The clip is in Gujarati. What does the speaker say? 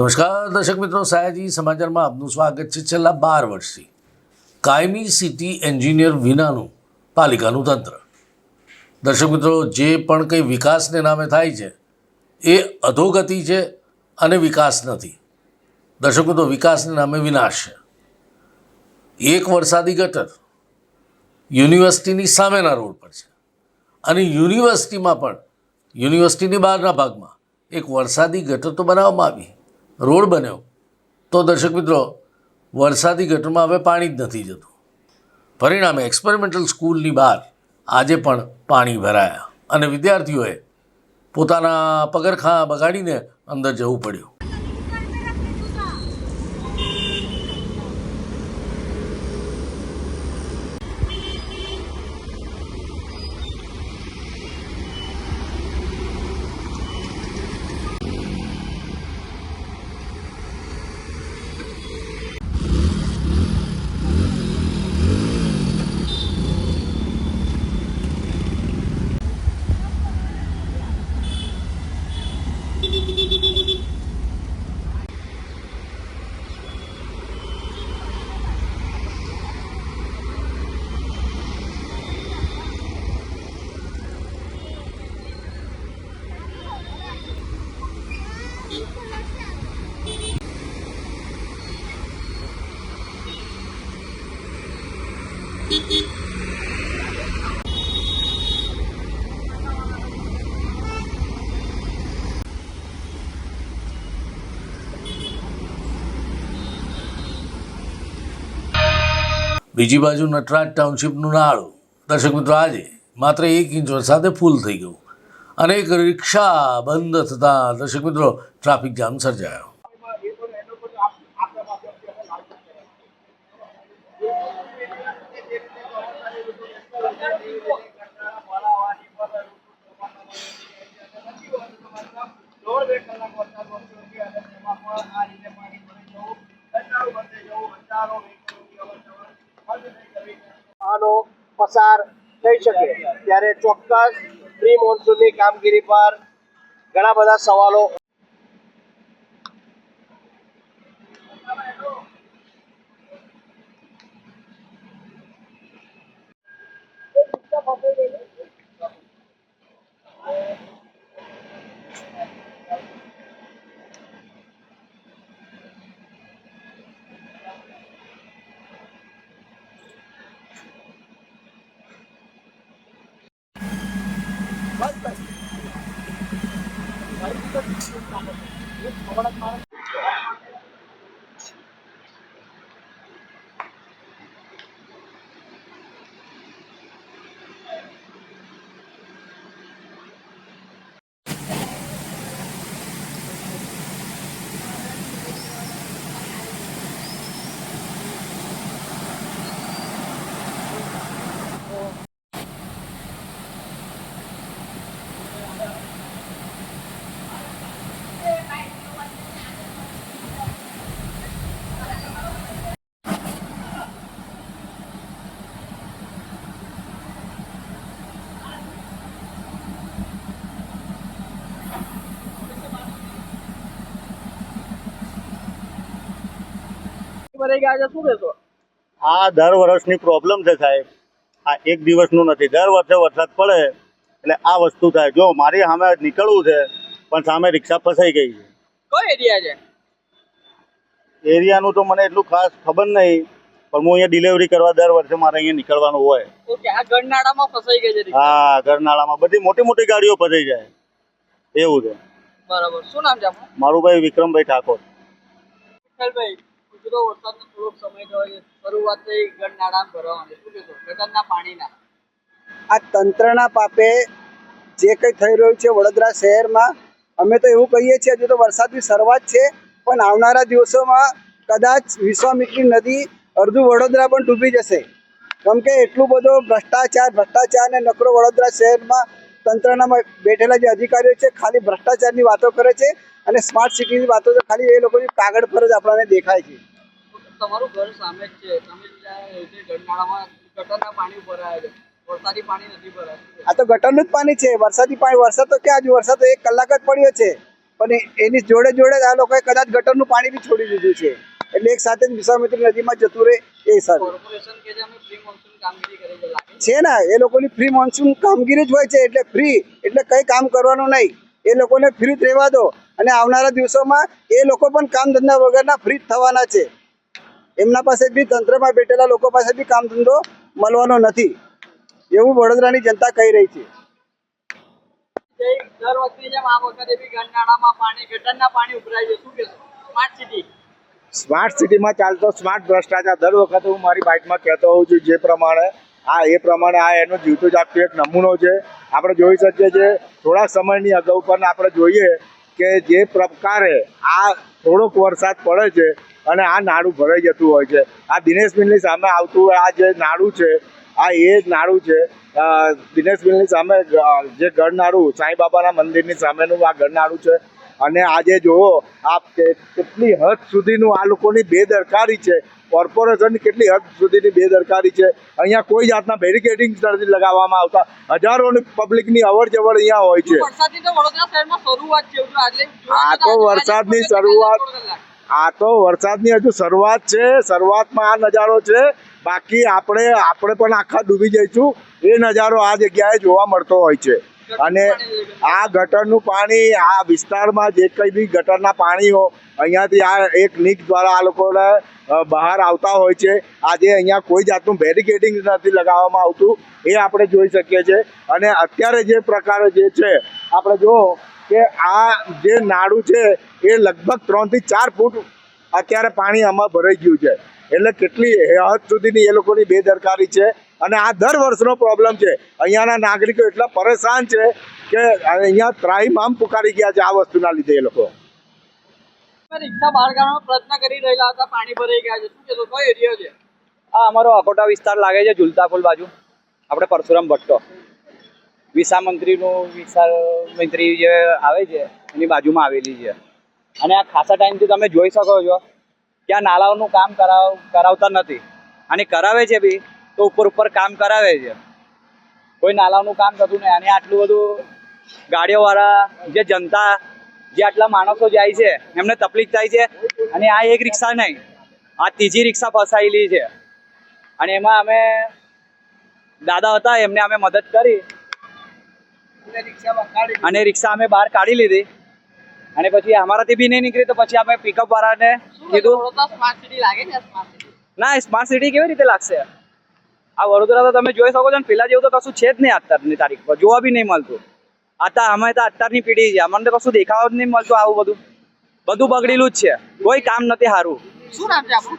નમસ્કાર, દર્શક મિત્રો, સાયાજી સમાચારમાં આપનું સ્વાગત છે છેલ્લા બાર વર્ષથી. કાયમી સિટી એન્જિનિયર વિનાનું પાલિકાનું તંત્ર. દર્શક મિત્રો, જે પણ કંઈ વિકાસને નામે થાય છે, એ અધોગતિ છે અને વિકાસ નથી. દર્શક મિત્રો, વિકાસને નામે વિનાશ છે. એક વરસાદી ગટર યુનિવર્સિટીની સામેના રોડ પર છે અને યુનિવર્સિટીમાં પણ, યુનિવર્સિટીની બહારના ભાગમાં એક વરસાદી ગટર તો બનાવવામાં આવી. રોડ બન્યો, તો દર્શક મિત્રો, વરસાદી ગટરમાં હવે પાણી જ નથી જતું. પરિણામે એક્સપેરિમેન્ટલ સ્કૂલની બહાર આજે પણ પાણી ભરાયા અને વિદ્યાર્થીઓએ પોતાના પગરખાં બગાડીને અંદર જવું પડ્યું. બીજી બાજુ નટરાજ ટાઉનશીપનું નાળું. દર્શક મિત્રો, આજે માત્ર એક ઇંચ વરસાદે ફૂલ થઈ ગયું. અને એક રિક્ષા બંધ થતાં દર્શક મિત્રો, ટ્રાફિક જામ સર્જાયો. આનો પસાર થઈ શકે. ત્યારે ચોક્કસ પ્રી મોન્સૂનની કામગીરી પર ઘણા બધા સવાલો வருத்தம் கவனமான ભરાઈ ગયા છે શું કહેશો? આ દર વર્ષની પ્રોબ્લેમ છે સાહેબ. આ એક દિવસનું નથી દર વર્ષે વરસાદ પડે એટલે આ વસ્તુ થાય. જો મારી સામે નીકળવું છે પણ સામે રિક્ષા ફસાઈ ગઈ છે. કયો એરિયા છે? એરિયાનું તો મને એટલું ખાસ ખબર નહીં પણ હું અહીંયા ડિલિવરી કરવા દર વર્ષે મારે અહીંયા નીકળવાનું હોય. ઓકે આ ગણનાળામાં ફસાઈ ગઈ છે હા ઘરનાળામાં બધી મોટી મોટી ગાડીઓ ફસાઈ જાય. એવું છે. બરાબર. શું નામ છે મારું ભાઈ વિક્રમભાઈ ઠાકોર. વિઠ્ઠલભાઈ. ગુજરાત વરસાદનો થોડોક સમય થયો શરૂઆત થઈ ગણનાળામાં ભરવાની શું કહેશો? ગટરના પાણીના. આ તંત્રના પાપે જે કંઈ થઈ રહ્યું છે વડોદરા શહેરમાં, અમે તો એવું કહીએ છીએ, હજુ તો વરસાદની શરૂઆત છે, પણ આવનારા દિવસોમાં કદાચ વિશ્વામિત્રી નદી અડધું વડોદરા પણ ડૂબી જશે. કેમ કે એટલું બધો ભ્રષ્ટાચાર ભ્રષ્ટાચાર અને નકરો વડોદરા શહેરમાં તંત્રના બેઠેલા જે અધિકારીઓ છે, ખાલી ભ્રષ્ટાચારની વાતો કરે છે અને સ્માર્ટ સિટીની વાતો તો ખાલી એ લોકોની કાગળ પર જ આપણને દેખાય છે. તમારું ઘર સામે જ છે. તમે ગરનાળામાં ગટરના પાણી ભરાયા છે. વરસાદી પાણી નથી ભરાયું આ તો ગટરનું જ પાણી છે. વરસાદી પાણી વરસાદ તો ક્યાં હજુ વરસાદ તો એક કલાક જ પડ્યો છે. પણ એની જોડે જોડે આ લોકોએ કદાચ ગટરનું પાણી બી છોડી દીધું છે. એટલે એક સાથે જ વિશ્વામિત્રી નદીમાં જતું રહે એ હિસાબે. છે ને એ લોકોની ફ્રી મોન્સૂન કામગીરી જ હોય છે. એટલે ફ્રી એટલે કંઈ કામ કરવાનું નહીં. એ લોકોને ફ્રી જ રહેવા દો. અને આવનારા દિવસોમાં એ લોકો પણ કામ ધંધા વગરના ફ્રી જ થવાના છે. એમના પાસે બી તંત્રમાં બેઠેલા લોકો પાસે બી કામ ધંધો મળવાનો નથી. એવું વડોદરાની જનતા કહી રહી છે. સ્માર્ટ સિટીમાં ચાલતો સ્માર્ટ ભ્રષ્ટાચાર દર વખતે હું મારી બાઇકમાં કહેતો હોઉં છું જે પ્રમાણે આ એ પ્રમાણે આ એનો જીવતો જાગતો એક નમૂનો છે. આપણે જોઈ શકીએ છીએ થોડાક સમયની અગાઉ પણ આપણે જોઈએ કે જે પ્રકારે આ થોડોક વરસાદ પડે છે અને આ નાડું ભરાઈ જતું હોય છે. આ દિનેશ મિલની સામે આવતું આ જે નાડું છે, આ એ જ નાડું છે. દિનેશ મિલની સામે જે ગળનાળું સાંઈબાબાના મંદિરની સામેનું આ ગળનાળું છે. અને આજે જુઓ આ કેટલી હદ સુધીનું આ લોકોની બેદરકારી છે. કોર્પોરેશનની કેટલી હદ સુધીની બેદરકારી છે? અહીંયા કોઈ જાતના બેરિકેડિંગ નથી લગાવવામાં આવતા હજારોની પબ્લિકની અવર જવર અહીંયા હોય છે. આ તો વરસાદની શરૂઆત આ તો વરસાદની હજુ શરૂઆત છે. શરૂઆતમાં આ નજારો છે. બાકી આપણે આપણે પણ આખા ડૂબી જઈશું. એ નજારો આ જગ્યાએ જોવા મળતો હોય છે. અને આ ગટરનું પાણી, આ વિસ્તારમાં જે કંઈ બી ગટરના પાણીઓ અહીંયાથી આ એક નીક દ્વારા આ લોકોને બહાર આવતા હોય છે. આજે અહીંયા કોઈ જાતનું બેરિકેડિંગ નથી લગાવવામાં આવતું. એ આપણે જોઈ શકીએ છીએ. અને અત્યારે જે પ્રકારે જે છે, આપણે જુઓ કે આ જે નાડું છે, એ લગભગ ત્રણથી ચાર ફૂટ અત્યારે પાણી આમાં ભરાઈ ગયું છે. એટલે કેટલી હદ સુધીની એ લોકોની બેદરકારી છે. અને આ દર વર્ષનો પ્રોબ્લેમ છે. અહીંયાના નાગરિકો એટલા પરેશાન છે કે અહીંયા ત્રાહીમામ પુકારી ગયા છે આ વસ્તુના લીધે એ લોકો. રિક્ષા બહાર કાઢવાનો પ્રયત્ન કરી રહેલા હતા પાણી ભરાઈ ગયા છે. શું કહેશો કયો એરિયો છે? આ અમારો અકોટા વિસ્તાર લાગે છે ઝુલતા પુલ બાજુ. આપણે પરશુરામ ભટ્ટો. વિસા મંત્રીનું વિસા મંત્રી જે આવે છે એની બાજુમાં આવેલી છે. અને આ ખાસા ટાઈમથી તમે જોઈ શકો છો કે આ નાલાઓનું કામ કરાવ કરાવતા નથી. અને કરાવે છે બી તો ઉપર ઉપર કામ કરાવે છે. કોઈ નાલાનું કામ થતું નહીં. અને આટલું બધું ગાડીઓવાળા જે જનતા જે આટલા માણસો જાય છે એમને તકલીફ થાય છે. અને આ એક રિક્ષા નહીં. આ ત્રીજી રિક્ષા ફસાયેલી છે. અને એમાં અમે દાદા હતા એમને અમે મદદ કરી. અને રિક્ષા અમે બહાર કાઢી લીધી. અને પછી અમારાથી બી નહીં નીકળી તો પછી અમે પિકઅપ વાળાને કીધું ના સ્માર્ટ સિટી કેવી રીતે લાગશે? આ વડોદરા તો તમે જોઈ શકો છો ને, પેલા જેવું તો કશું છે જ નહીં અત્યારની તારીખ પર, જોવા બી નહીં મળતું. આતા અમે તો અત્યારની પેઢી છે અમને તો કશું દેખાવા જ નહીં મળતું આવું બધું. બધું બગડેલું જ છે, કોઈ કામ નથી સારું. શું નામ છે આપણું?